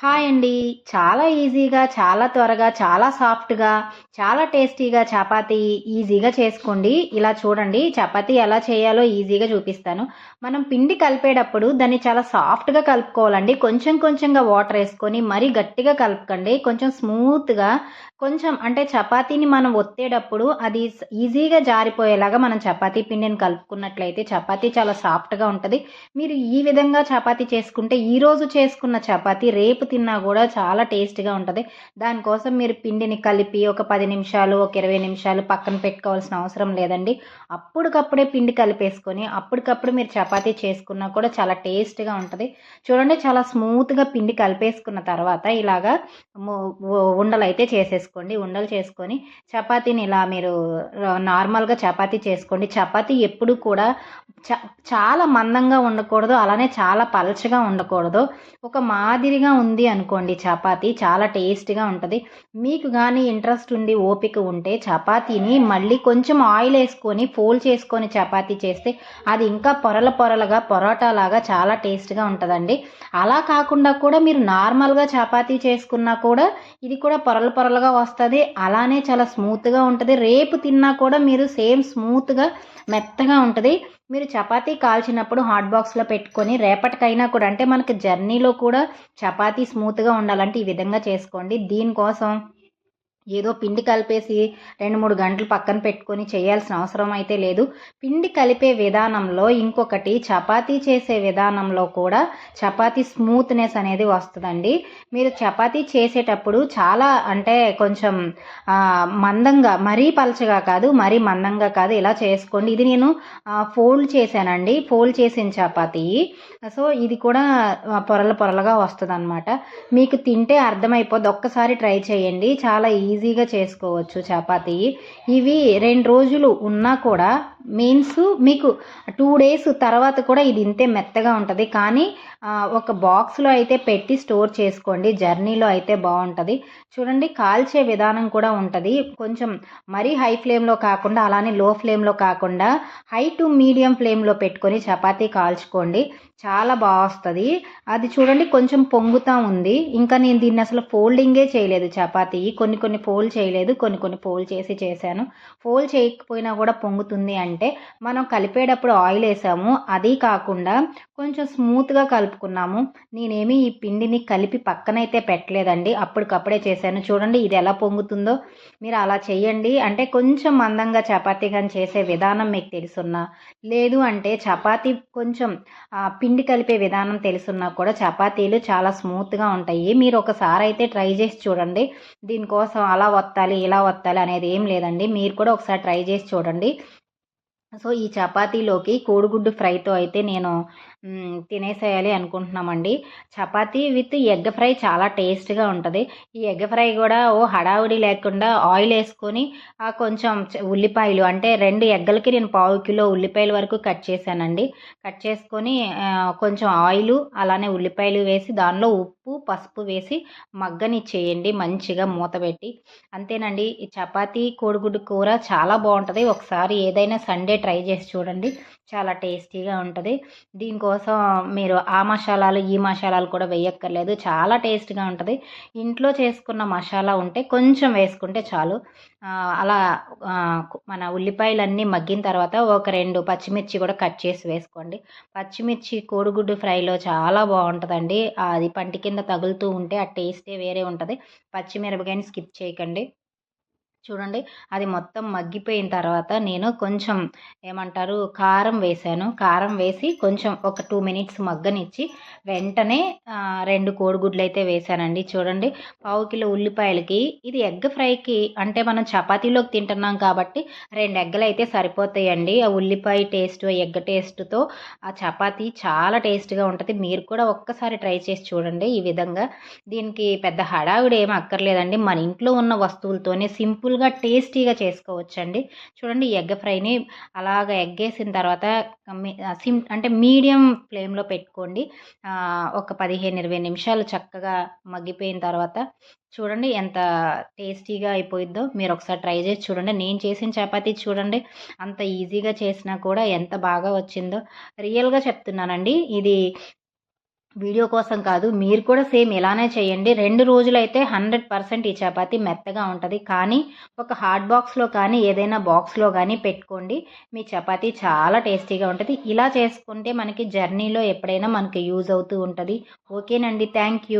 Hi అండి. చాలా ఈజీగా చాలా త్వరగా చాలా సాఫ్ట్గా చాలా టేస్టీగా చపాతీ ఈజీగా చేసుకోండి. ఇలా చూడండి చపాతీ ఎలా చేయాలో ఈజీగా చూపిస్తాను. మనం పిండి కలిపేటప్పుడు దాన్ని చాలా సాఫ్ట్గా కలుపుకోవాలండి. కొంచెం కొంచెంగా వాటర్ వేసుకొని మరీ గట్టిగా కలపకండి. కొంచెం స్మూత్గా కొంచెం అంటే చపాతీని మనం ఒత్తేటప్పుడు అది ఈజీగా జారిపోయేలాగా మనం చపాతీ పిండిని కలుపుకున్నట్లయితే చపాతీ చాలా సాఫ్ట్గా ఉంటుంది. మీరు ఈ విధంగా చపాతీ చేసుకుంటే ఈరోజు చేసుకున్న చపాతీ రేపు తిన్నా కూడా చాలా టేస్ట్గా ఉంటుంది. దానికోసం మీరు పిండిని కలిపి ఒక పది నిమిషాలు ఒక ఇరవై నిమిషాలు పక్కన పెట్టుకోవాల్సిన అవసరం లేదండి. అప్పటికప్పుడే పిండి కలిపేసుకొని అప్పటికప్పుడు మీరు చపాతీ చేసుకున్నా కూడా చాలా టేస్ట్గా ఉంటుంది. చూడండి చాలా స్మూత్గా పిండి కలిపేసుకున్న తర్వాత ఇలాగా ఉండలు అయితే చేసేసుకోండి. ఉండలు చేసుకొని చపాతీని ఇలా మీరు నార్మల్గా చపాతీ చేసుకోండి. చపాతీ ఎప్పుడు కూడా చాలా మందంగా ఉండకూడదు. అలానే చాలా పలచగా ఉండకూడదు. ఒక మాదిరిగా ఉంది అనుకోండి చపాతీ చాలా టేస్ట్గా ఉంటుంది. మీకు కానీ ఇంట్రెస్ట్ ఉండి ఓపిక ఉంటే చపాతీని మళ్ళీ కొంచెం ఆయిల్ వేసుకొని ఫోల్డ్ చేసుకొని చపాతీ చేస్తే అది ఇంకా పొరల పొరలుగా పొరోటా లాగా చాలా టేస్ట్గా ఉంటుందండి. అలా కాకుండా కూడా మీరు నార్మల్గా చపాతీ చేసుకున్నా కూడా ఇది కూడా పొరలు పొరలుగా వస్తుంది. అలానే చాలా స్మూత్గా ఉంటుంది. రేపు తిన్నా కూడా మీరు సేమ్ స్మూత్గా మెత్తగా ఉంటుంది. మీరు చపాతీ కాల్చినప్పుడు హాట్ బాక్స్లో పెట్టుకొని రేపటికైనా కూడా అంటే మనకి జర్నీలో కూడా చపాతీ స్మూత్గా ఉండాలంటే ఈ విధంగా చేసుకోండి. దీనికోసం ఏదో పిండి కలిపేసి రెండు మూడు గంటలు పక్కన పెట్టుకొని చేయాల్సిన అవసరం అయితే లేదు. పిండి కలిపే విధానంలో ఇంకొకటి చపాతీ చేసే విధానంలో కూడా చపాతీ స్మూత్నెస్ అనేది వస్తుందండి. మీరు చపాతీ చేసేటప్పుడు చాలా అంటే కొంచెం మందంగా మరీ పలచగా కాదు మరీ మందంగా కాదు ఇలా చేసుకోండి. ఇది నేను ఫోల్డ్ చేశానండి. ఫోల్డ్ చేసిన చపాతీ. సో ఇది కూడా పొరల పొరలుగా వస్తుంది అనమాట మీకు తింటే అర్థమైపోద్ది. ఒక్కసారి ట్రై చేయండి. చాలా ఈజీ ఈజీగా చేసుకోవచ్చు చపాతీ. ఇవి రెండు రోజులు ఉన్నా కూడా మీన్స్ మీకు టూ డేస్ తర్వాత కూడా ఇది ఇంతే మెత్తగా ఉంటుంది. కానీ ఒక బాక్స్లో అయితే పెట్టి స్టోర్ చేసుకోండి. జర్నీలో అయితే బాగుంటుంది. చూడండి కాల్చే విధానం కూడా ఉంటుంది. కొంచెం మరీ హై ఫ్లేమ్లో కాకుండా అలానే లో ఫ్లేమ్లో కాకుండా హై టు మీడియం ఫ్లేమ్లో పెట్టుకొని చపాతీ కాల్చుకోండి. చాలా బాగా వస్తుంది. అది చూడండి కొంచెం పొంగుతూ ఉంది. ఇంకా నేను దీన్ని అసలు ఫోల్డింగే చేయలేదు చపాతీ. కొన్ని కొన్ని ఫోల్డ్ చేయలేదు. కొన్ని కొన్ని ఫోల్డ్ చేసి చేశాను. ఫోల్డ్ చేయకపోయినా కూడా పొంగుతుంది అంటే మనం కలిపేటప్పుడు ఆయిల్ వేసాము. అది కాకుండా కొంచెం స్మూత్గా కలుపుకున్నాము. నేనేమి ఈ పిండిని కలిపి పక్కనైతే పెట్టలేదండి. అప్పటికప్పుడే చేశాను. చూడండి ఇది ఎలా పొంగుతుందో. మీరు అలా చేయండి అంటే కొంచెం మందంగా చపాతీ కానీ చేసే విధానం మీకు తెలుసున్నా. లేదు అంటే చపాతీ కొంచెం పిండి కలిపే విధానం తెలుసున్నా కూడా చపాతీలు చాలా స్మూత్గా ఉంటాయి. మీరు ఒకసారి అయితే ట్రై చేసి చూడండి. దీనికోసం అలా వత్తాలి ఇలా వత్తాలి అనేది ఏం లేదండి. మీరు కూడా ఒకసారి ట్రై చేసి చూడండి. సో ఈ చపాతీలోకి కోడిగుడ్డు ఫ్రైతో అయితే నేను తినేసేయాలి అనుకుంటున్నామండి. చపాతీ విత్ ఎగ్ ఫ్రై చాలా టేస్ట్గా ఉంటుంది. ఈ ఎగ్ ఫ్రై కూడా ఓ హడావుడి లేకుండా ఆయిల్ వేసుకొని కొంచెం ఉల్లిపాయలు అంటే రెండు ఎగ్గలకి నేను పావు కిలో ఉల్లిపాయల వరకు కట్ చేశానండి. కట్ చేసుకొని కొంచెం ఆయిల్ అలానే ఉల్లిపాయలు వేసి దానిలో ఉప్పు పసుపు వేసి మగ్గని చేయండి. మంచిగా మూత పెట్టి. అంతేనండి ఈ చపాతీ కోడిగుడ్డు కూర చాలా బాగుంటుంది. ఒకసారి ఏదైనా సండే ట్రై చేసి చూడండి. చాలా టేస్టీగా ఉంటుంది. దీనికోసం మీరు ఆ మసాలాలు ఈ మసాలాలు కూడా వేయక్కర్లేదు. చాలా టేస్ట్గా ఉంటుంది. ఇంట్లో చేసుకున్న మసాలా ఉంటే కొంచెం వేసుకుంటే చాలు. అలా మన ఉల్లిపాయలన్నీ మగ్గిన తర్వాత ఒక రెండు పచ్చిమిర్చి కూడా కట్ చేసి వేసుకోండి. పచ్చిమిర్చి కోడిగుడ్డు ఫ్రైలో చాలా బాగుంటుందండి. అది పంటి కింద తగులుతూ ఉంటే ఆ టేస్టే వేరే ఉంటుంది. పచ్చిమిరపకాయని స్కిప్ చేయకండి. చూడండి. అది మొత్తం మగ్గిపోయిన తర్వాత నేను కొంచెం ఏమంటారు కారం వేసాను. కారం వేసి కొంచెం ఒక టూ మినిట్స్ మగ్గనిచ్చి వెంటనే రెండు కోడిగుడ్లు అయితే వేసానండి. చూడండి పావు కిలో ఉల్లిపాయలకి ఇది ఎగ్ ఫ్రైకి అంటే మనం చపాతీలోకి తింటున్నాం కాబట్టి రెండు ఎగ్గలు అయితే సరిపోతాయండి. ఆ ఉల్లిపాయ టేస్ట్ ఎగ్ టేస్ట్తో ఆ చపాతీ చాలా టేస్ట్గా ఉంటుంది. మీరు కూడా ఒక్కసారి ట్రై చేసి చూడండి. ఈ విధంగా దీనికి పెద్ద హడావిడి ఏమి అక్కర్లేదండి. మన ఇంట్లో ఉన్న వస్తువులతోనే సింపుల్ సింపుల్గా టేస్టీగా చేసుకోవచ్చండి. చూడండి ఎగ్ ఫ్రైని అలాగ ఎగ్ వేసిన తర్వాత సిమ్ అంటే మీడియం ఫ్లేమ్లో పెట్టుకోండి. ఒక పదిహేను ఇరవై నిమిషాలు చక్కగా మగ్గిపోయిన తర్వాత చూడండి ఎంత టేస్టీగా అయిపోయిద్దో. మీరు ఒకసారి ట్రై చేసి చూడండి. నేను చేసిన చపాతీ చూడండి అంత ఈజీగా చేసినా కూడా ఎంత బాగా వచ్చిందో. రియల్గా చెప్తున్నానండి ఇది వీడియో కోసం కాదు మీరు కూడా సేమ్ ఇలానే చేయండి. రెండు రోజులైతే హండ్రెడ్ పర్సెంట్ ఈ చపాతి మెత్తగా ఉంటుంది. కానీ ఒక హాట్ బాక్స్లో కానీ ఏదైనా బాక్స్లో కానీ పెట్టుకోండి. మీ చపాతి చాలా టేస్టీగా ఉంటుంది. ఇలా చేసుకుంటే మనకి జర్నీలో ఎప్పుడైనా మనకి యూజ్ అవుతూ ఉంటుంది. ఓకేనండి. Thank you.